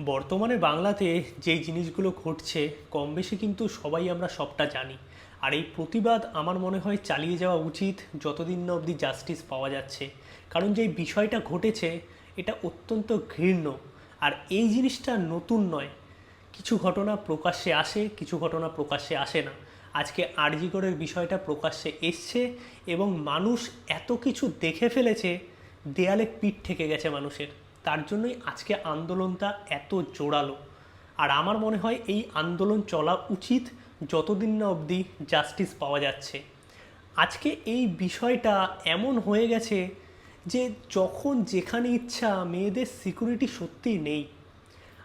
বর্তমানে বাংলাতে যেই জিনিসগুলো ঘটছে, কম বেশি কিন্তু সবাই আমরা সবটা জানি। আর এই প্রতিবাদ আমার মনে হয় চালিয়ে যাওয়া উচিত যতদিন না অবধি জাস্টিস পাওয়া যাচ্ছে। কারণ যেই বিষয়টা ঘটেছে, এটা অত্যন্ত ঘৃণ্য। আর এই জিনিসটা নতুন নয়। কিছু ঘটনা প্রকাশ্যে আসে, কিছু ঘটনা প্রকাশ্যে আসে না। আজকে আরজিগড়ের বিষয়টা প্রকাশ্যে এসছে এবং মানুষ এত কিছু দেখে ফেলেছে, দেয়ালে পিঠ থেকে গেছে মানুষের। তার জন্যই আজকে আন্দোলনটা এত জোরালো। আর আমার মনে হয় এই আন্দোলন চলা উচিত যতদিন না অবধি জাস্টিস পাওয়া যাচ্ছে। আজকে এই বিষয়টা এমন হয়ে গেছে যে যখন যেখানে ইচ্ছা মেয়েদের সিকিউরিটি সত্যিই নেই।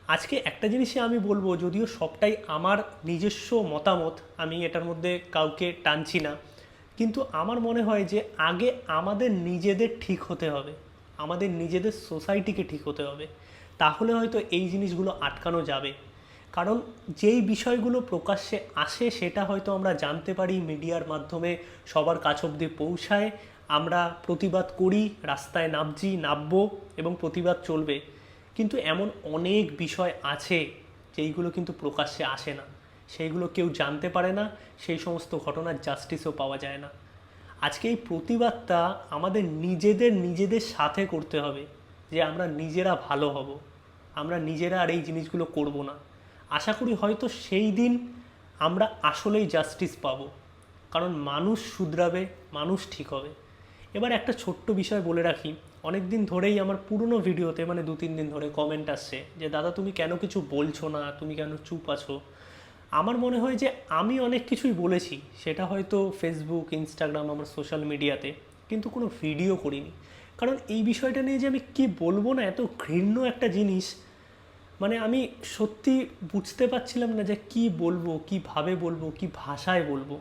আজকে একটা জিনিসই আমি বলব, যদিও সবটাই আমার নিজস্ব মতামত, আমি এটার মধ্যে কাউকে টানছি না। কিন্তু আমার মনে হয় যে আগে আমাদের নিজেদের ঠিক হতে হবে। আমাদের নিজেদের সোসাইটিকে ঠিক হতে হবে। তাহলে হয়তো এই জিনিসগুলো আটকানো যাবে। কারণ যেই বিষয়গুলো প্রকাশ্যে আসে, সেটা হয়তো আমরা জানতে পারি, মিডিয়ার মাধ্যমে সবার কাছ অবধি পৌঁছায়। আমরা প্রতিবাদ করি, রাস্তায় নামছি, নামবো এবং প্রতিবাদ চলবে। কিন্তু এমন অনেক বিষয় আছে, যেইগুলো কিন্তু প্রকাশ্যে আসে না। সেইগুলো কেউ জানতে পারে না, সেই সমস্ত ঘটনার জাস্টিসও পাওয়া যায় না। আজকে এই প্রতিবাদটা আমাদের নিজেদের নিজেদের সাথে করতে হবে যে আমরা নিজেরা ভালো হব। আমরা নিজেরা আর এই জিনিসগুলো করব না। আশা করি হয়তো সেই দিন আমরা আসলেই জাস্টিস পাবো। কারণ মানুষ শুধরাবে, মানুষ ঠিক হবে। এবার একটা ছোট্ট বিষয় বলে রাখি। অনেক দিন ধরেই আমার পুরনো ভিডিওতে মানে দু তিন দিন ধরে কমেন্ট আসছে যে, দাদা, তুমি কেন কিছু বলছো না? তুমি কেন চুপ আছো? আমার মনে হয় যে আমি অনেক কিছুই বলেছি, সেটা হয়তো ফেসবুক ইনস্টাগ্রাম আমার সোশ্যাল মিডিয়াতে কিন্তু কোনো ভিডিও করিনি। কারণ এই বিষয়টা নিয়ে যে আমি কি বলব না, এত ঘৃণ্য একটা জিনিস মানে আমি সত্যি বুঝতে পারছিলাম না যে কি বলব, কীভাবে বলব, কি ভাষায় বলব।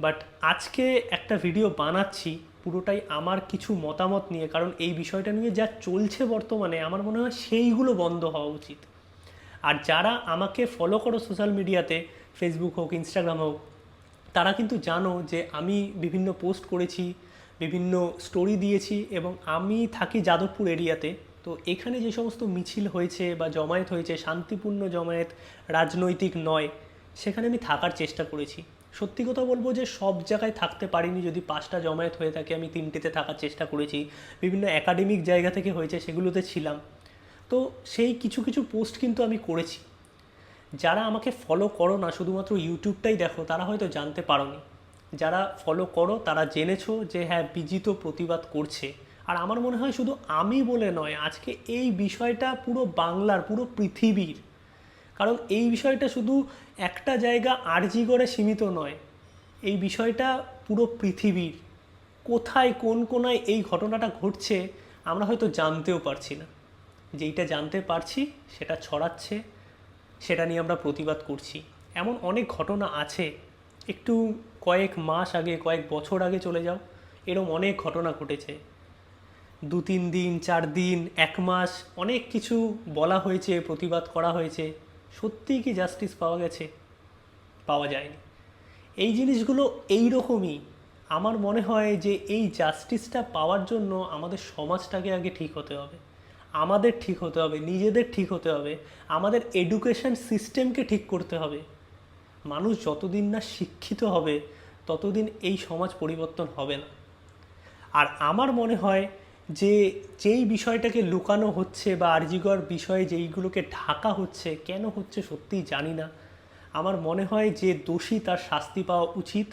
বাট আজকে একটা ভিডিও বানাচ্ছি, পুরোটাই আমার কিছু মতামত নিয়ে, কারণ এই বিষয়টা নিয়ে যা চলছে বর্তমানে, আমার মনে হয় সেইগুলো বন্ধ হওয়া উচিত। আর যারা আমাকে ফলো করো সোশ্যাল মিডিয়াতে ফেসবুক হোক ইনস্টাগ্রাম হোক, তারা কিন্তু জানো যে আমি বিভিন্ন পোস্ট করেছি, বিভিন্ন স্টোরি দিয়েছি এবং আমি থাকি যাদবপুর এরিয়াতে তো। এখানে যে সমস্ত মিছিল হয়েছে বা জমায়েত হয়েছে, শান্তিপূর্ণ জমায়েত রাজনৈতিক নয়, সেখানে আমি থাকার চেষ্টা করেছি। সত্যি কথা বলব যে সব জায়গায় থাকতে পারিনি, যদি পাঁচটা জমায়েত হয়ে থাকে, আমি তিনটেতে থাকার চেষ্টা করেছি। বিভিন্ন একাডেমিক জায়গা থেকে হয়েছে, সেগুলোতে ছিলাম। তো সেই কিছু কিছু পোস্ট কিন্তু আমি করেছি। যারা আমাকে ফলো করো না, শুধুমাত্র ইউটিউবটাই দেখো, তারা হয়তো জানতে পারোনি। যারা ফলো করো, তারা জেনেছো যে হ্যাঁ বিজিত প্রতিবাদ করছে। আর আমার মনে হয় শুধু আমি বলে নয়, আজকে এই বিষয়টা পুরো বাংলার, পুরো পৃথিবীর। কারণ এই বিষয়টা শুধু একটা জায়গা আরজি করে সীমিত নয়, এই বিষয়টা পুরো পৃথিবীর। কোথায়, কোন কোনায় এই ঘটনাটা ঘটছে, আমরা হয়তো জানতেও পারছি না। যেইটা জানতে পারছি, সেটা ছড়াচ্ছে, সেটা নিয়ে আমরা প্রতিবাদ করছি। এমন অনেক ঘটনা আছে, একটু কয়েক মাস আগে, কয়েক বছর আগে চলে যাও, এরম অনেক ঘটনা ঘটেছে। দু তিন দিন, চার দিন, এক মাস, অনেক কিছু বলা হয়েছে, প্রতিবাদ করা হয়েছে। সত্যিই কি জাস্টিস পাওয়া গেছে? পাওয়া যায়নি। এই জিনিসগুলো এই রকমই আমার মনে হয় যে এই জাস্টিসটা পাওয়ার জন্য আমাদের সমাজটাকে আগে ঠিক হতে হবে। আমাদের ঠিক হতে হবে, নিজেদের ঠিক হতে হবে, আমাদের এডুকেশন সিস্টেমকে ঠিক করতে হবে। মানুষ যতদিন না শিক্ষিত হবে, ততদিন এই সমাজ পরিবর্তন হবে না। আর আমার মনে হয় যে যেই বিষয়টাকে লুকানো হচ্ছে বা আরজিগর বিষয়ে যেইগুলোকে ঢাকা হচ্ছে, কেন হচ্ছে সত্যিই জানি না। আমার মনে হয় যে দোষী তার শাস্তি পাওয়া উচিত।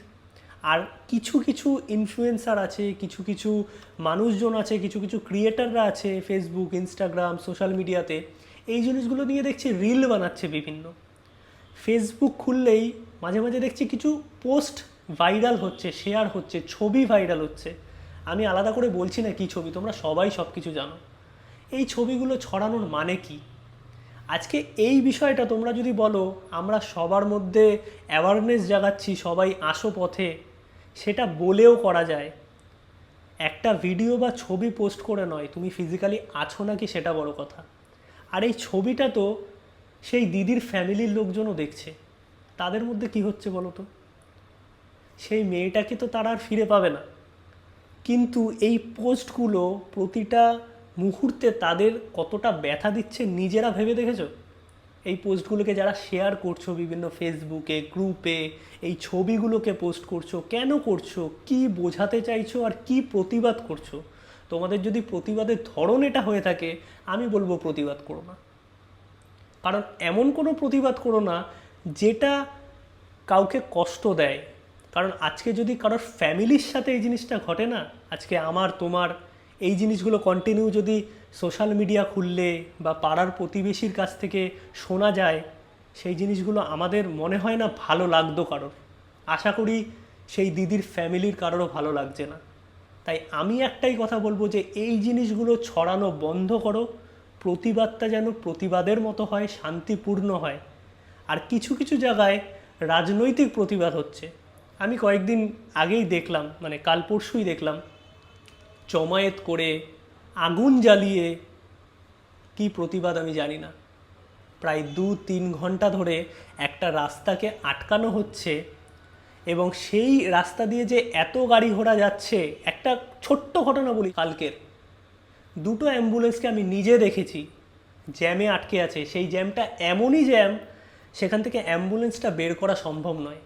আর কিছু কিছু ইনফ্লুয়েন্সার আছে, কিছু কিছু মানুষজন আছে, কিছু কিছু ক্রিয়েটাররা আছে ফেসবুক ইনস্টাগ্রাম সোশ্যাল মিডিয়াতে এই জিনিসগুলো নিয়ে দেখছি রিল বানাচ্ছে বিভিন্ন। ফেসবুক খুললেই মাঝে মাঝে দেখছি কিছু পোস্ট ভাইরাল হচ্ছে শেয়ার হচ্ছে, ছবি ভাইরাল হচ্ছে। আমি আলাদা করে বলছি না কি ছবি, তোমরা সবাই সব কিছু জানো। এই ছবিগুলো ছড়ানোর মানে কি? আজকে এই বিষয়টা তোমরা যদি বলো, আমরা সবার মধ্যে অ্যাওয়ারনেস জাগাচ্ছি, সবাই আসো পথে। সেটা বলেও করা যায়। একটা ভিডিও বা ছবি পোস্ট করে নয়, তুমি ফিজিক্যালি আছো নাকি সেটা বড় কথা। আর এই ছবিটা তো সেই দিদির ফ্যামিলির লোকজনও দেখছে। তাদের মধ্যে কি হচ্ছে বলো তো? সেই মেয়েটাকে তো তারা আর ফিরে পাবে না। কিন্তু এই পোস্টগুলো প্রতিটা মুহূর্তে তাদের কতটা ব্যথা দিচ্ছে নিজেরা ভেবে দেখেছ? এই পোস্টগুলোকে যারা শেয়ার করছ বিভিন্ন ফেসবুকে গ্রুপে এই ছবিগুলোকে পোস্ট করছ, কেন করছ, কি বোঝাতে চাইছো আর কি প্রতিবাদ করছ? তোমাদের যদি প্রতিবাদের ধরন এটা হয়ে থাকে, আমি বলব প্রতিবাদ করো না। কারণ এমন কোনো প্রতিবাদ করো না যেটা কাউকে কষ্ট দেয়। কারণ আজকে যদি কারোর ফ্যামিলির সাথে এই জিনিসটা ঘটে না, আজকে আমার, তোমার এই জিনিসগুলো কন্টিনিউ যদি সোশ্যাল মিডিয়া খুললে বা পাড়ার প্রতিবেশীর কাছ থেকে শোনা যায়, সেই জিনিসগুলো আমাদের মনে হয় না ভালো লাগতো কারোর। আশা করি সেই দিদির ফ্যামিলির কারোরও ভালো লাগছে না। তাই আমি একটাই কথা বলব যে, এই জিনিসগুলো ছড়ানো বন্ধ করো, প্রতিবাদটা যেন প্রতিবাদের মতো হয়, শান্তিপূর্ণ হয়। আর কিছু কিছু জায়গায় রাজনৈতিক প্রতিবাদ হচ্ছে। আমি কয়েকদিন আগেই দেখলাম মানে কাল পরশুই দেখলাম জমায়েত করে আগুন জ্বালিয়ে কি প্রতিবাদ আমি জানি না। প্রায় দু তিন ঘণ্টা ধরে একটা রাস্তাকে আটকানো হচ্ছে এবং সেই রাস্তা দিয়ে যে এত গাড়ি ঘোড়া যাচ্ছে, একটা ছোট্ট ঘটনা বলি কালকের। দুটো অ্যাম্বুলেন্সকে আমি নিজে দেখেছি, জ্যামে আটকে আছে। সেই জ্যামটা এমনই জ্যাম, সেখান থেকে অ্যাম্বুলেন্সটা বের করা সম্ভব নয়।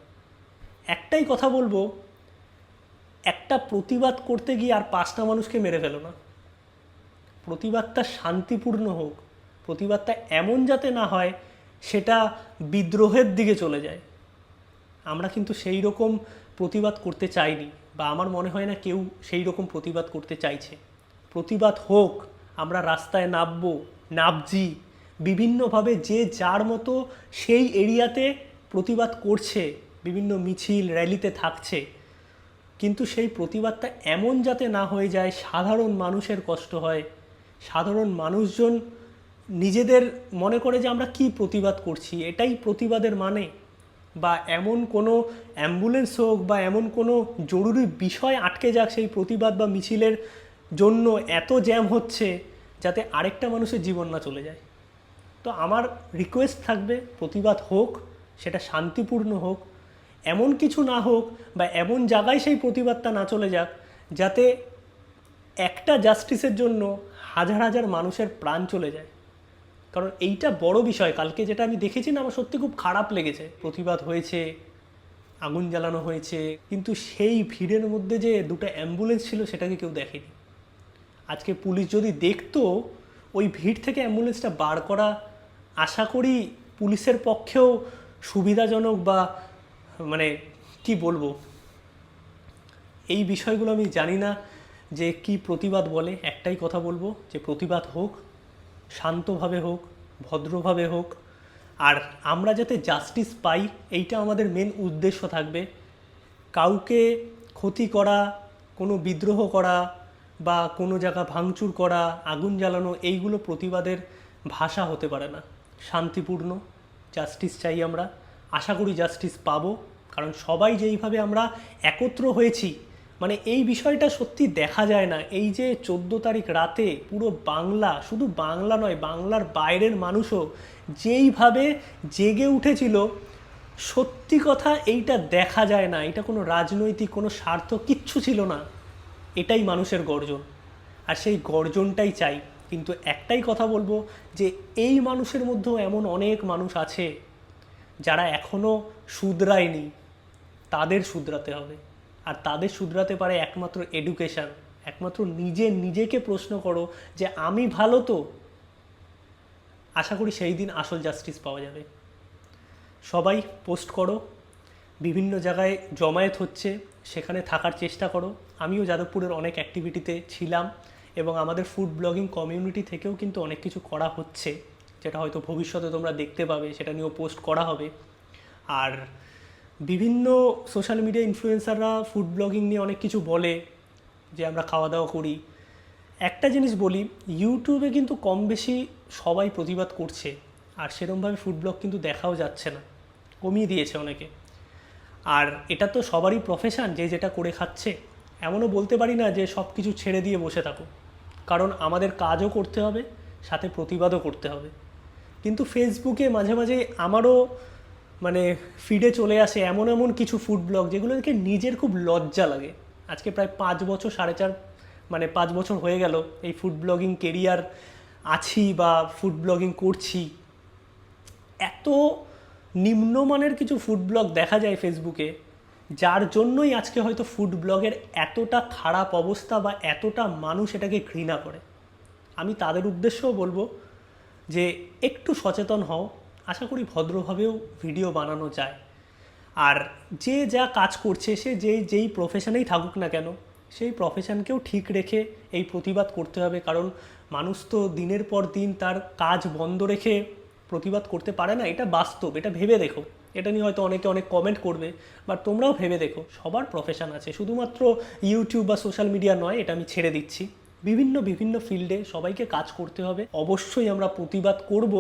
একটাই কথা বলব একটা প্রতিবাদ করতে গিয়ে আর পাঁচটা মানুষকে মেরে ফেলো না। প্রতিবাদটা শান্তিপূর্ণ হোক, প্রতিবাদটা এমন যাতে না হয়, সেটা বিদ্রোহের দিকে চলে যায়। আমরা কিন্তু সেই রকম প্রতিবাদ করতে চাইনি, বা আমার মনে হয় না কেউ সেই রকম প্রতিবাদ করতে চাইছে। প্রতিবাদ হোক, আমরা রাস্তায় নামবো নাবজি বিভিন্নভাবে যে যার মতো সেই এরিয়াতে প্রতিবাদ করছে, বিভিন্ন মিছিল, র্যালিতে থাকছে। কিন্তু সেই প্রতিবাদটা এমন যাতে না হয়ে যায়, সাধারণ মানুষের কষ্ট হয়, সাধারণ মানুষজন নিজেদের মনে করে যে আমরা কি প্রতিবাদ করছি, এটাই প্রতিবাদের মানে? বা এমন কোনো অ্যাম্বুলেন্স হোক বা এমন কোনো জরুরি বিষয় আটকে যাক সেই প্রতিবাদ বা মিছিলের জন্য এত জ্যাম হচ্ছে যাতে আরেকটা মানুষের জীবন না চলে যায়। তো আমার রিকোয়েস্ট থাকবে, প্রতিবাদ হোক, সেটা শান্তিপূর্ণ হোক এমন কিছু না হোক বা এমন জায়গায় সেই প্রতিবাদটা না চলে যাক, যাতে একটা জাস্টিসের জন্য হাজার হাজার মানুষের প্রাণ চলে যায়। কারণ এইটা বড় বিষয়। কালকে যেটা আমি দেখেছি না, আমার সত্যি খুব খারাপ লেগেছে। প্রতিবাদ হয়েছে, আগুন জ্বালানো হয়েছে, কিন্তু সেই ভিড়ের মধ্যে যে দুটো অ্যাম্বুলেন্স ছিল, সেটাকে কেউ দেখেনি। আজকে পুলিশ যদি দেখতো, ওই ভিড় থেকে অ্যাম্বুলেন্সটা বার করা, আশা করি পুলিশের পক্ষেও সুবিধাজনক বা মানে কি বলব? এই বিষয়গুলো আমি জানি না যে কি প্রতিবাদ বলে, একটাই কথা বলব যে প্রতিবাদ হোক, শান্তভাবে হোক, ভদ্রভাবে হোক, আর আমরা যাতে জাস্টিস পাই, এইটা আমাদের মেন উদ্দেশ্য থাকবে। কাউকে ক্ষতি করা, কোনো বিদ্রোহ করা বা কোনো জায়গা ভাঙচুর করা, আগুন জ্বালানো, এইগুলো প্রতিবাদের ভাষা হতে পারে না। শান্তিপূর্ণ জাস্টিস চাই আমরা। আশা করি জাস্টিস পাবো। কারণ সবাই যেইভাবে আমরা একত্র হয়েছি মানে এই বিষয়টা সত্যি দেখা যায় না। এই যে চোদ্দ তারিখ রাতে পুরো বাংলা, শুধু বাংলা নয়, বাংলার বাইরের মানুষও যেইভাবে জেগে উঠেছিল, সত্যি কথা এইটা দেখা যায় না। এটা কোনো রাজনৈতিক, কোনো স্বার্থ কিচ্ছু ছিল না। এটাই মানুষের গর্জন। আর সেই গর্জনটাই চাই। কিন্তু একটাই কথা বলব যে এই মানুষের মধ্যেও এমন অনেক মানুষ আছে যারা এখনও শুধরায়নি, তাদের শুধরাতে হবে। আর তাদের শুধরাতে পারে একমাত্র এডুকেশান একমাত্র নিজে নিজেকে প্রশ্ন করো যে আমি ভালো তো? আশা করি সেই দিন আসল জাস্টিস পাওয়া যাবে। সবাই পোস্ট করো, বিভিন্ন জায়গায় জমায়েত হচ্ছে, সেখানে থাকার চেষ্টা করো। আমিও যাদবপুরের অনেক অ্যাক্টিভিটিতে ছিলাম এবং আমাদের ফুড ব্লগিং কমিউনিটি থেকেও কিন্তু অনেক কিছু করা হচ্ছে। যেটা হয়তো ভবিষ্যতে তোমরা দেখতে পাবে, সেটা নিয়েও পোস্ট করা হবে। আর বিভিন্ন সোশ্যাল মিডিয়া ইনফ্লুয়েন্সাররা ফুড ব্লগিং নিয়ে অনেক কিছু বলে, যে আমরা খাওয়া দাওয়া করি। একটা জিনিস বলি, ইউটিউবে কিন্তু কম বেশি সবাই প্রতিবাদ করছে, আর সেরমভাবে ফুড ব্লগ কিন্তু দেখাও যাচ্ছে না, কমিয়ে দিয়েছে অনেকে। আর এটা তো সবারই প্রফেশন যে যেটা করে খাচ্ছে। এমনও বলতে পারি না যে সব কিছু ছেড়ে দিয়ে বসে থাকো। কারণ আমাদের কাজও করতে হবে, সাথে প্রতিবাদও করতে হবে। কিন্তু ফেসবুকে মাঝে মাঝে আমারও মানে ফিডে চলে আসে এমন এমন কিছু ফুড ব্লগ যেগুলো দেখে নিজের খুব লজ্জা লাগে। আজকে প্রায় পাঁচ বছর, সাড়ে চার মানে পাঁচ বছর হয়ে গেল এই ফুড ব্লগিং কেরিয়ার আছি বা ফুড ব্লগিং করছি। এত নিম্নমানের কিছু ফুড ব্লগ দেখা যায় ফেসবুকে যার জন্যই আজকে হয়তো ফুড ব্লগের এতটা খারাপ অবস্থা বা এতটা মানুষ এটাকে ঘৃণা করে। আমি তাদের উদ্দেশ্যও বলব যে একটু সচেতন হও। আশা করি ভদ্রভাবেও ভিডিও বানানো যায়। আর যে যা কাজ করছে, সে যেই যেই প্রফেশনেই থাকুক না কেন, সেই প্রফেশনকেও ঠিক রেখে এই প্রতিবাদ করতে হবে। কারণ মানুষ তো দিনের পর দিন তার কাজ বন্ধ রেখে প্রতিবাদ করতে পারে না। এটা বাস্তব, এটা ভেবে দেখো। এটা নিয়ে হয়তো অনেকে অনেক কমেন্ট করবে বাট তোমরাও ভেবে দেখো, সবার প্রফেশন আছে। শুধুমাত্র ইউটিউব বা সোশ্যাল মিডিয়া নয়, এটা আমি ছেড়ে দিচ্ছি। বিভিন্ন বিভিন্ন ফিল্ডে সবাইকে কাজ করতে হবে। অবশ্যই আমরা প্রতিবাদ করব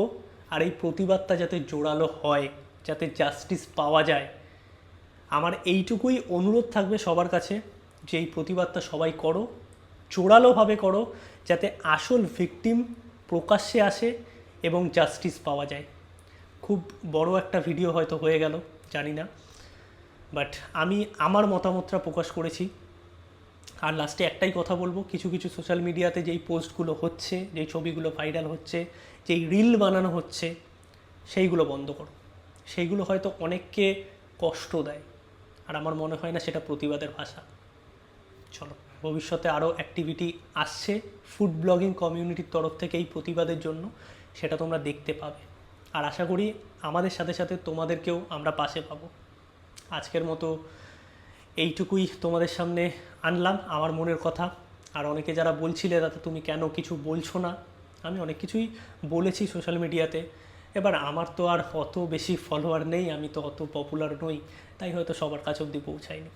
আর এই প্রতিবাদটা যাতে জোরালো হয়, যাতে জাস্টিস পাওয়া যায়। আমার এইটুকুই অনুরোধ থাকবে সবার কাছে যে এই প্রতিবাদটা সবাই করো, জোরালোভাবে করো, যাতে আসল ভিকটিম প্রকাশ্যে আসে এবং জাস্টিস পাওয়া যায়। খুব বড় একটা ভিডিও হয়তো হয়ে গেল, জানি না। বাট আমি আমার মতামতটা প্রকাশ করেছি। আর লাস্টে একটাই কথা বলব, কিছু কিছু সোশ্যাল মিডিয়াতে যেই পোস্টগুলো হচ্ছে, যেই ছবিগুলো ভাইরাল হচ্ছে, যেই রিল বানানো হচ্ছে, সেইগুলো বন্ধ করো। সেইগুলো হয়তো অনেককে কষ্ট দেয়, আর আমার মনে হয় না সেটা প্রতিবাদের ভাষা। চলো, ভবিষ্যতে আরও অ্যাক্টিভিটি আসছে ফুড ব্লগিং কমিউনিটির তরফ থেকে এই প্রতিবাদের জন্য, সেটা তোমরা দেখতে পাবে। আর আশা করি আমাদের সাথে সাথে তোমাদেরকেও আমরা পাশে পাবো। আজকের মতো এইটুকুই তোমাদের সামনে আনলাম আমার মনের কথা। আর অনেকে যারা বলছিলে, দাদা, তুমি কেন কিছু বলছো না? আমি অনেক কিছুই বলেছি সোশ্যাল মিডিয়াতে। এবার আমার তো আর অত বেশি ফলোয়ার নেই, আমি তো অত পপুলার নই, তাই হয়তো সবার কাছে অবধি পৌঁছায়নি।